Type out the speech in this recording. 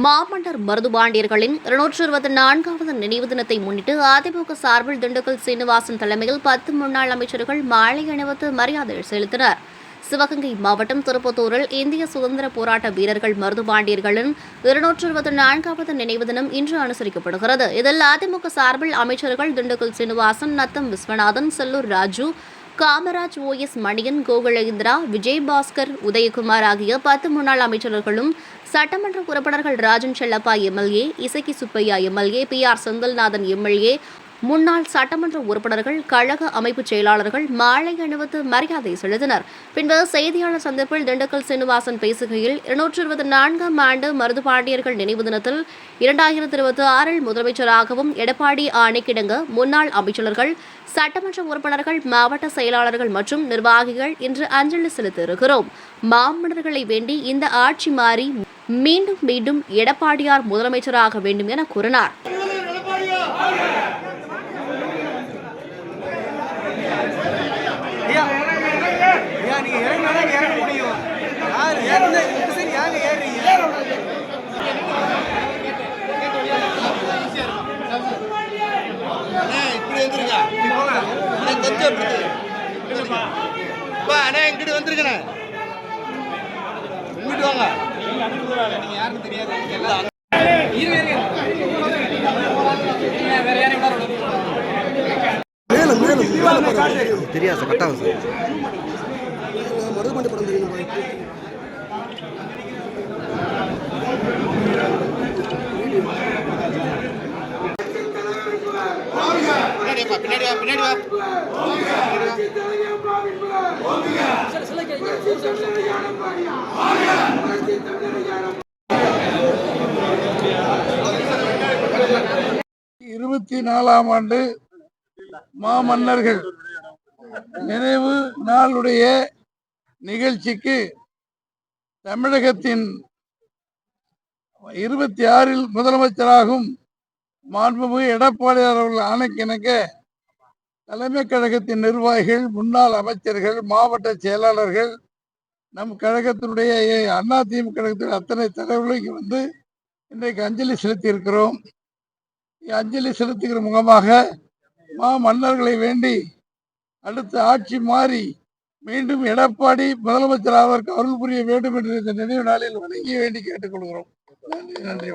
மாமன்னர் மருதுபாண்டியர்களின் இருநூற்று இருபத்தி நான்காவது நினைவு தினத்தை முன்னிட்டு அதிமுக சார்பில் திண்டுக்கல் சீனிவாசன் தலைமையில் பத்து முன்னாள் அமைச்சர்கள் மாலை அணிவித்து மரியாதை செலுத்தினர். சிவகங்கை மாவட்டம் திருப்பத்தூரில் இந்திய சுதந்திர போராட்ட வீரர்கள் மருதுபாண்டியர்களின் இருநூற்று இருபத்தி நான்காவது நினைவு தினம் இன்று அனுசரிக்கப்படுகிறது. இதில் அதிமுக சார்பில் அமைச்சர்கள் திண்டுக்கல் சீனிவாசன் நத்தம் விஸ்வநாதன் செல்லூர் ராஜு காமராஜ் ஓ எஸ் மணியன் கோகுலேந்திரா விஜயபாஸ்கர் உதயகுமார் ஆகிய பத்து முன்னாள் அமைச்சர்களும் சட்டமன்ற உறுப்பினர்கள் Rajan Chellappa MLA Isakki Subbiah MLA P R Senthilnathan MLA முன்னாள் சட்டமன்ற உறுப்பினர்கள் கழக அமைப்பு செயலாளர்கள் மாலை அணிவித்து மரியாதை செலுத்தினர். பின்பு செய்தியாளர் சந்திப்பில் திண்டுக்கல் சீனிவாசன் பேசுகையில் இருநூற்று இருபத்தி நான்காம் ஆண்டு மருதுபாண்டியர்கள் நினைவு தினத்தில் இரண்டாயிரத்தி இருபத்தி ஆறில் முதலமைச்சராகவும் எடப்பாடி ஆணைக்கிடங்க முன்னாள் அமைச்சர்கள் சட்டமன்ற உறுப்பினர்கள் மாவட்ட செயலாளர்கள் மற்றும் நிர்வாகிகள் இன்று அஞ்சலி செலுத்தியிருக்கிறோம். மாமன்னர்களை வேண்டி இந்த ஆட்சி மாறி மீண்டும் மீண்டும் எடப்பாடியார் முதலமைச்சராக வேண்டும் என கூறினார். நீங்க இறங்கினா இறங்க முடியும். யார் ஏறுனா? இந்த சரி யாங்க ஏறுறீங்க? அண்ணே இப்படி வந்துருங்க அண்ணே கொஞ்சம். அப்பா அண்ணே இங்கிட்டு வந்துருங்கண்ணே இங்கிட்டு வாங்க. நீங்க யாருன்னு தெரியாது மேலும் பாருங்க. தெரியாது கட்டாகும் சார். பின்னாடி வா பின்னாடி வா இருபத்தி நாலாம் ஆண்டு மாமன்னர்கள் நினைவு நாளுடைய நிகழ்ச்சிக்கு தமிழகத்தின் இருபத்தி ஆறில் முதலமைச்சராகும் மாண்புமிகு எடப்பாடியார் அவர்கள் ஆணைக்கிணங்க தலைமை கழகத்தின் நிர்வாகிகள் முன்னாள் அமைச்சர்கள் மாவட்ட செயலாளர்கள் நம் கழகத்தினுடைய அண்ணா திமுக கழகத்தின் அத்தனை தலைவர்களும் இங்கே வந்து இன்றைக்கு அஞ்சலி செலுத்தி இருக்கிறோம் அஞ்சலி செலுத்துகிற முகமாக மா மன்னர்களை வேண்டி அடுத்த ஆட்சி மாறி மீண்டும் எடப்பாடி முதலமைச்சர் ஆவதற்கு அருள் புரிய வேண்டும் என்று இந்த நினைவு நாளில் வணங்கி வேண்டி கேட்டுக்கொள்கிறோம். நன்றி நன்றி